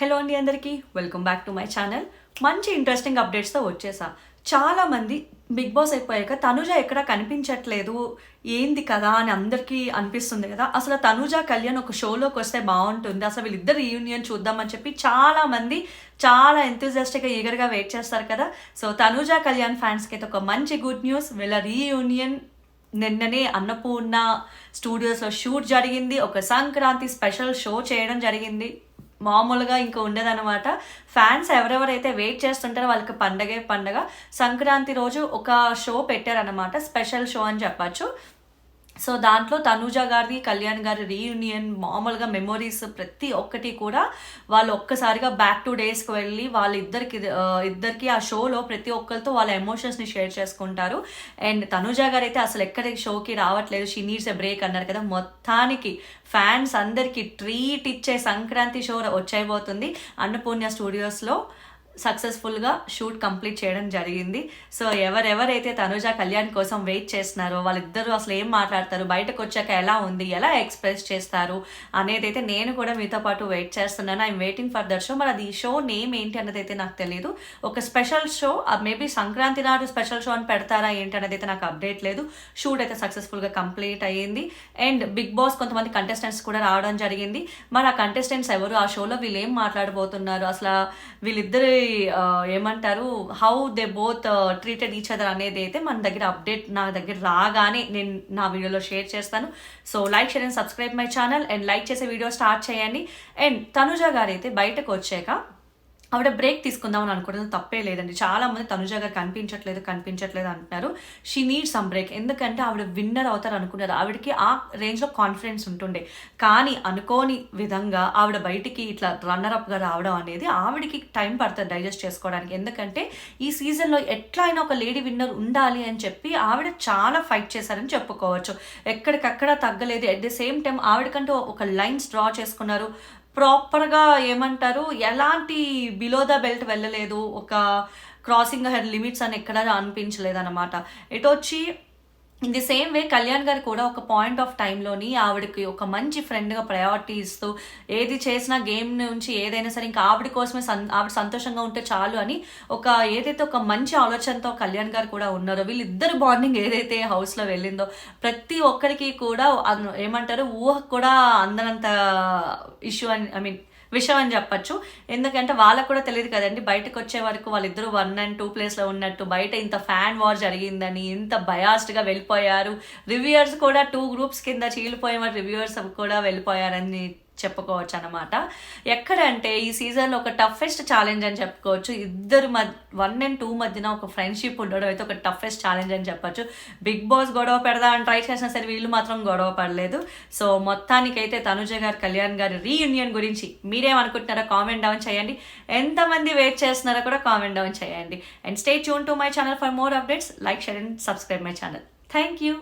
Hello అండి అందరికీ. Welcome back to my channel మంచి ఇంట్రెస్టింగ్ అప్డేట్స్తో వచ్చేసా. చాలా మంది బిగ్ బాస్ అయిపోయాక తనుజ ఎక్కడ కనిపించట్లేదు. ఏంది కదా అని అందరికీ అనిపిస్తుంది కదా. అసలు తనుజ కళ్యాణ్ ఒక షోలోకి వస్తే బాగుంటుంది. అసలు వీళ్ళిద్దరు రీయూనియన్ చూద్దామని చెప్పి చాలా మంది చాలా ఎంతూజియాస్టిక్గా ఈగర్గా వెయిట్ చేస్తారు కదా. సో తనుజ కళ్యాణ్ ఫ్యాన్స్కి అయితే ఒక మంచి గుడ్ న్యూస్ వీళ్ళ రీయూనియన్ నిన్ననే అన్నపూర్ణ స్టూడియోస్లో షూట్ జరిగింది. ఒక సంక్రాంతి స్పెషల్ షో చేయడం జరిగింది. మామూలుగా ఇంకా ఉండదన్నమాట. ఫ్యాన్స్ ఎవరెవరైతే వెయిట్ చేస్తుంటారో వాళ్ళకి పండగే పండగ. సంక్రాంతి రోజు ఒక షో పెట్టారన్నమాట. స్పెషల్ షో అని చెప్పచ్చు. సో దాంట్లో తనూజ గారిది కళ్యాణ్ గారి రీయూనియన్ మామూలుగా మెమొరీస్ ప్రతి ఒక్కటి కూడా వాళ్ళు ఒక్కసారిగా బ్యాక్ టు డేస్కి వెళ్ళి వాళ్ళిద్దరికి ఇద్దరికి ఆ షోలో ప్రతి ఒక్కరితో వాళ్ళ ఎమోషన్స్ని షేర్ చేసుకుంటారు. అండ్ తనూజ గారు అయితే అసలు ఎక్కడ షోకి రావట్లేదు. షీ నీడ్స్ ఎ బ్రేక్ అన్నారు కదా. మొత్తానికి ఫ్యాన్స్ అందరికీ ట్రీట్ ఇచ్చే సంక్రాంతి షో వచ్చైపోతుంది అన్నపూర్ణ స్టూడియోస్లో సక్సెస్ఫుల్గా షూట్ కంప్లీట్ చేయడం జరిగింది. సో ఎవరెవరైతే తనుజ కళ్యాణ్ కోసం వెయిట్ చేస్తున్నారో వాళ్ళిద్దరూ అసలు ఏం మాట్లాడతారు బయటకు వచ్చాక ఎలా ఉంది ఎలా ఎక్స్ప్రెస్ చేస్తారు అనేది అయితే నేను కూడా మీతో పాటు వెయిట్ చేస్తున్నాను. I'm waiting for that show మరి అది షో నేమ్ ఏంటి అన్నది అయితే నాకు తెలియదు ఒక స్పెషల్ షో మేబీ సంక్రాంతి నాడు స్పెషల్ షో అని పెడతారా ఏంటి అనేది అయితే నాకు అప్డేట్ లేదు. షూట్ అయితే సక్సెస్ఫుల్గా కంప్లీట్ అయ్యింది. అండ్ బిగ్ బాస్ కొంతమంది కంటెస్టెంట్స్ కూడా రావడం జరిగింది. మరి ఆ కంటెస్టెంట్స్ ఎవరు? ఆ షోలో వీళ్ళు ఏం మాట్లాడబోతున్నారు? అసలు వీళ్ళిద్దరు ఏమంటారు how they both treated each other అనేది అయితే మన దగ్గర అప్డేట్ నా దగ్గర రాగానే నేను నా వీడియోలో షేర్ చేస్తాను. So like share and subscribe my channel and like చేసే వీడియో స్టార్ట్ చేయండి. అండ్ తనుజ గారు అయితే బయటకు వచ్చాక ఆవిడ బ్రేక్ తీసుకుందామని అనుకోవడం తప్పే లేదండి. చాలా మంది తనుజ గారు కనిపించట్లేదు కనిపించట్లేదు అంటున్నారు. షీ నీడ్ సమ్ బ్రేక్ ఎందుకంటే ఆవిడ విన్నర్ అవుతారు అనుకున్నారు. ఆవిడకి ఆ రేంజ్లో కాన్ఫిడెన్స్ ఉంటుండే. కానీ అనుకోని విధంగా ఆవిడ బయటికి ఇట్లా రన్నర్ అప్గా రావడం అనేది ఆవిడకి టైం పడుతుంది డైజెస్ట్ చేసుకోవడానికి. ఎందుకంటే ఈ సీజన్లో ఎట్లా అయినా ఒక లేడీ విన్నర్ ఉండాలి అని చెప్పి ఆవిడ చాలా ఫైట్ చేశారని చెప్పుకోవచ్చు. ఎక్కడికక్కడ తగ్గలేదు. అట్ ది సేమ్ టైం ఆవిడకంటూ ఒక లైన్స్ డ్రా చేసుకున్నారు. ప్రాపర్గా ఏమంటారు ఎలాంటి బిలో ద బెల్ట్ వెళ్ళలేదు ఒక క్రాసింగ్ హెడ్ లిమిట్స్ అని ఎక్కడ అనిపించలేదు అనమాట ఇటు వచ్చి in the same way Kalyan గారు కూడా ఒక పాయింట్ ఆఫ్ టైంలోని ఆవిడకి ఒక మంచి ఫ్రెండ్గా ప్రయారిటీ ఇస్తూ ఏది చేసినా గేమ్ నుంచి ఏదైనా సరే ఇంకా ఆవిడ కోసమే సన్ ఆవిడ సంతోషంగా ఉంటే చాలు అని ఒక ఏదైతే ఒక మంచి ఆలోచనతో కళ్యాణ్ గారు కూడా ఉన్నారో వీళ్ళిద్దరు బాండింగ్ ఏదైతే హౌస్లో వెళ్ళిందో ప్రతి ఒక్కరికి కూడా ఏమంటారు ఊహ కూడా అందనంత ఇష్యూ అని ఐ మీన్ విషయం అని చెప్పచ్చు. ఎందుకంటే వాళ్ళకు కూడా తెలియదు కదండి బయటకు వచ్చే వరకు వాళ్ళిద్దరూ వన్ అండ్ టూ ప్లేస్లో ఉన్నట్టు బయట ఇంత ఫ్యాన్ వార్ జరిగిందని ఇంత బయాస్డ్గా వెళ్ళిపోయారు. రివ్యూయర్స్ కూడా టూ గ్రూప్స్ కింద చీలిపోయే రివ్యూయర్స్ కూడా వెళ్ళిపోయారని చెప్పుకోవచ్చు అనమాట ఎక్కడంటే ఈ సీజన్లో ఒక టఫెస్ట్ ఛాలెంజ్ అని చెప్పుకోవచ్చు. ఇద్దరు మధ్య వన్ అండ్ టూ మధ్యన ఒక ఫ్రెండ్షిప్ ఉండడం అయితే ఒక టఫెస్ట్ ఛాలెంజ్ అని చెప్పొచ్చు. బిగ్ బాస్ గొడవ పెడదా అని ట్రై చేసినా సరే వీళ్ళు మాత్రం గొడవ పడలేదు. సో మొత్తానికైతే తనుజ గారు కళ్యాణ్ గారి రీయూనియన్ గురించి మీరేమనుకుంటున్నారో కామెంట్ డౌన్ చేయండి. ఎంతమంది వెయిట్ చేస్తున్నారో కూడా కామెంట్ డౌన్ చేయండి. And stay tune to my channel for more updates. Like share and subscribe my channel. Thank you